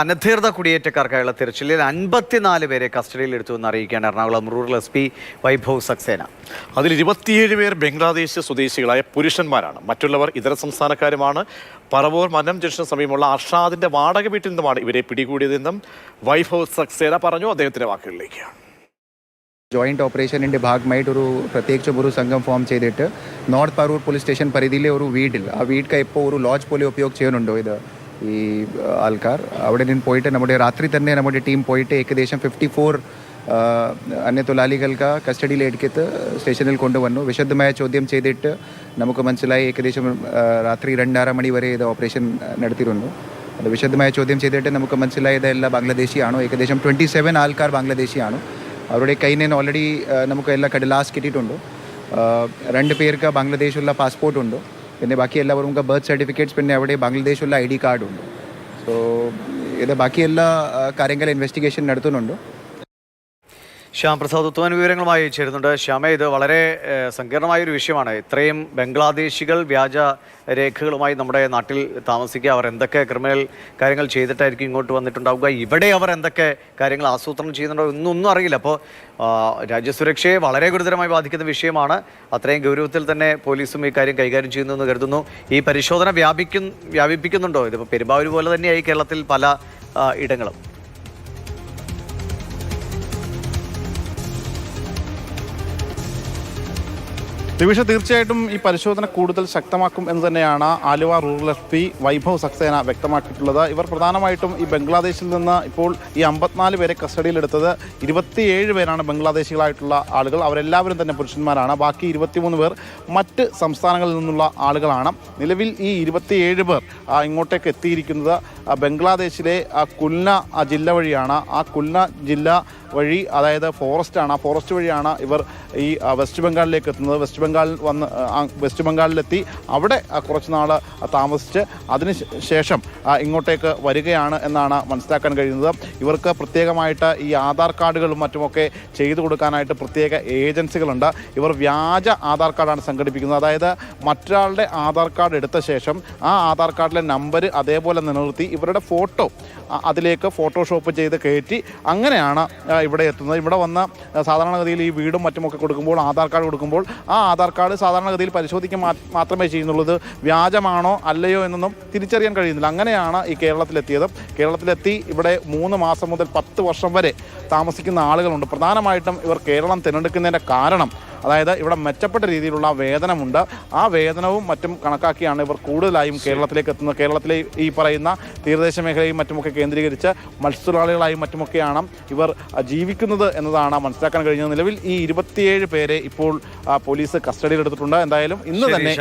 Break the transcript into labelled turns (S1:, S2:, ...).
S1: അനധികൃത കുടിയേറ്റക്കാർക്കായുള്ള തിരച്ചിലിൽ അൻപത്തിനാല് പേരെ കസ്റ്റഡിയിൽ എടുത്തു എന്ന് അറിയിക്കുകയാണ് Ernakulam rural S P Vaibhav Saxena.
S2: അതിൽ ഇരുപത്തിയേഴ് പേർ ബംഗ്ലാദേശ് സ്വദേശികളായ പുരുഷന്മാരാണ്. മറ്റുള്ളവർ ഇതര സംസ്ഥാനക്കാരുമാണ്. പറവൂർ മനം ജംഗ്ഷന് സമീപമുള്ള അർഷാദിന്റെ വാടക വീട്ടിൽ നിന്നുമാണ് ഇവരെ പിടികൂടിയതെന്നും വൈഭവ് സക്സേന പറഞ്ഞു. അദ്ദേഹത്തിന്റെ വാക്കുകളിലേക്ക്.
S3: ജോയിന്റ് ഓപ്പറേഷനിന്റെ ഭാഗമായിട്ട് ഒരു പ്രത്യേകിച്ച് ഒരു സംഘം ഫോം ചെയ്തിട്ട് നോർത്ത് പറവൂർ പോലീസ് സ്റ്റേഷൻ പരിധിയിലെ ഒരു വീടിൽ ആ വീട്ടിൽ ഇപ്പോൾ ഒരു ലോഡ്ജ് പോലെ ഉപയോഗം ചെയ്യുന്നുണ്ടോ ഇത്? ഈ ആൾക്കാർ. അവിടെ നിന്ന് പോയിട്ട് നമ്മുടെ രാത്രി തന്നെ നമ്മുടെ ടീം പോയിട്ട് ഏകദേശം ഫിഫ്റ്റി ഫോർ അന്യതൊഴിലാളികൾക്ക് കസ്റ്റഡിയിൽ എടുക്കത്ത് സ്റ്റേഷനിൽ കൊണ്ടുവന്നു. വിശദമായ ചോദ്യം ചെയ്തിട്ട് നമുക്ക് മനസ്സിലായി ഏകദേശം രാത്രി രണ്ടര മണി വരെ ഇത് ഓപ്പറേഷൻ നടത്തിയിരുന്നു. അത് വിശദമായ ചോദ്യം ചെയ്തിട്ട് നമുക്ക് മനസ്സിലായത് എല്ലാം ബംഗ്ലാദേശിയാണോ? ഏകദേശം ട്വന്റി സെവൻ ആൾക്കാർ ബംഗ്ലാദേശിയാണ്. അവരുടെ കയ്യിൽ നിന്ന് ഓൾറെഡി നമുക്ക് എല്ലാ കടലാസ് കിട്ടിയിട്ടുണ്ട്. രണ്ട് പേർക്ക് ബംഗ്ലാദേശുള്ള പാസ്പോർട്ട് ഉണ്ട്. പിന്നെ ബാക്കി എല്ലാവർക്കും ബർത്ത് സർട്ടിഫിക്കറ്റ്സ് പിന്നെ അവിടെ ബംഗ്ലാദേശുള്ള ഐ ഡി കാർഡ് ഉണ്ട്. സോ ഇത് ബാക്കി എല്ലാ കാര്യങ്ങൾ ഇൻവെസ്റ്റിഗേഷൻ നടത്തുന്നുണ്ട്.
S1: ശ്യാം പ്രസാദ് ഉത്തമൻ വിവരങ്ങളുമായി ചേരുന്നുണ്ട്. ശ്യാമ ഇത് വളരെ സങ്കീർണമായ ഒരു വിഷയമാണ്. ഇത്രയും ബംഗ്ലാദേശികൾ വ്യാജ രേഖകളുമായി നമ്മുടെ നാട്ടിൽ താമസിക്കുക അവർ എന്തൊക്കെ ക്രിമിനൽ കാര്യങ്ങൾ ചെയ്തിട്ടായിരിക്കും ഇങ്ങോട്ട് വന്നിട്ടുണ്ടാവുക ഇവിടെ അവർ എന്തൊക്കെ കാര്യങ്ങൾ ആസൂത്രണം ചെയ്യുന്നുണ്ടോ എന്നൊന്നും അറിയില്ല. അപ്പോൾ രാജ്യസുരക്ഷയെ വളരെ ഗുരുതരമായി ബാധിക്കുന്ന വിഷയമാണ്. അത്രയും ഗൗരവത്തിൽ തന്നെ പോലീസും ഈ കാര്യം കൈകാര്യം ചെയ്യുന്നു എന്ന് കരുതുന്നു. ഈ പരിശോധന വ്യാപിക്കും വ്യാപിപ്പിക്കുന്നുണ്ടോ? ഇതിപ്പോൾ പെരുമ്പാവൂർ പോലെ തന്നെയായി കേരളത്തിൽ പല ഇടങ്ങളും.
S4: ദിവിഷ തീർച്ചയായിട്ടും ഈ പരിശോധന കൂടുതൽ ശക്തമാക്കും എന്ന് തന്നെയാണ് Aluva rural S P Vaibhav Saxena വ്യക്തമാക്കിയിട്ടുള്ളത്. ഇവർ പ്രധാനമായിട്ടും ഈ ബംഗ്ലാദേശിൽ നിന്ന് ഇപ്പോൾ ഈ അമ്പത്തിനാല് പേരെ കസ്റ്റഡിയിലെടുത്തത് ഇരുപത്തിയേഴ് പേരാണ് ബംഗ്ലാദേശികളായിട്ടുള്ള ആളുകൾ. അവരെല്ലാവരും തന്നെ പുരുഷന്മാരാണ്. ബാക്കി ഇരുപത്തിമൂന്ന് പേർ മറ്റ് സംസ്ഥാനങ്ങളിൽ നിന്നുള്ള ആളുകളാണ്. നിലവിൽ ഈ ഇരുപത്തിയേഴ് പേർ ഇങ്ങോട്ടേക്ക് എത്തിയിരിക്കുന്നത് ബംഗ്ലാദേശിലെ കുൽന ജില്ല വഴിയാണ്. ആ കുൽന ജില്ല വഴി അതായത് ഫോറസ്റ്റാണ്. ആ ഫോറസ്റ്റ് വഴിയാണ് ഇവർ ഈ വെസ്റ്റ് ബംഗാളിലേക്ക് എത്തുന്നത്. വെസ്റ്റ് ബംഗാളിൽ വന്ന് വെസ്റ്റ് ബംഗാളിലെത്തി അവിടെ കുറച്ച് നാൾ താമസിച്ച് അതിന് ശേഷം ഇങ്ങോട്ടേക്ക് വരികയാണ് എന്നാണ് മനസ്സിലാക്കാൻ കഴിയുന്നത്. ഇവർക്ക് പ്രത്യേകമായിട്ട് ഈ ആധാർ കാർഡുകളും മറ്റുമൊക്കെ ചെയ്തു കൊടുക്കാനായിട്ട് പ്രത്യേക ഏജൻസികളുണ്ട്. ഇവർ വ്യാജ ആധാർ കാർഡാണ് സംഘടിപ്പിക്കുന്നത്. അതായത് മറ്റൊരാളുടെ ആധാർ കാർഡ് എടുത്ത ശേഷം ആ ആധാർ കാർഡിലെ നമ്പർ അതേപോലെ നിലനിർത്തി ഇവരുടെ ഫോട്ടോ അതിലേക്ക് ഫോട്ടോഷോപ്പ് ചെയ്ത് കയറ്റി അങ്ങനെയാണ് ഇവിടെ എത്തുന്നത്. ഇവിടെ വന്ന സാധാരണഗതിയിൽ ഈ വീടും മറ്റുമൊക്കെ കൊടുക്കുമ്പോൾ ആധാർ കാർഡ് കൊടുക്കുമ്പോൾ ആ ആധാർ കാർഡ് സാധാരണഗതിയിൽ പരിശോധിക്കാൻ മാ- മാത്രമേ ചെയ്യുന്നുള്ളൂ. ഇത് വ്യാജമാണോ അല്ലയോ എന്നൊന്നും തിരിച്ചറിയാൻ കഴിയുന്നില്ല. അങ്ങനെയാണ് ഈ കേരളത്തിലെത്തിയത്. കേരളത്തിലെത്തി ഇവിടെ മൂന്ന് മാസം മുതൽ പത്ത് വർഷം വരെ താമസിക്കുന്ന ആളുകളുണ്ട്. പ്രധാനമായിട്ടും ഇവർ കേരളം തിരഞ്ഞെടുക്കുന്നതിന്റെ കാരണം അതായത് ഇവിടെ മെച്ചപ്പെട്ട രീതിയിലുള്ള വേതനമുണ്ട്. ആ വേതനവും മറ്റും കണക്കാക്കിയാണ് ഇവർ കൂടുതലായും കേരളത്തിലേക്ക് എത്തുന്നത്. കേരളത്തിലെ ഈ പറയുന്ന തീരദേശ മേഖലയും മറ്റുമൊക്കെ കേന്ദ്രീകരിച്ച് മത്സ്യത്തൊഴിലാളികളായും മറ്റുമൊക്കെയാണ് ഇവർ ജീവിക്കുന്നത് എന്നതാണ് മനസ്സിലാക്കാൻ കഴിഞ്ഞത്. നിലവിൽ ഈ ഇരുപത്തിയേഴ് പേരെ ഇപ്പോൾ പോലീസ് കസ്റ്റഡിയിലെടുത്തിട്ടുണ്ട്. എന്തായാലും ഇന്ന് തന്നെ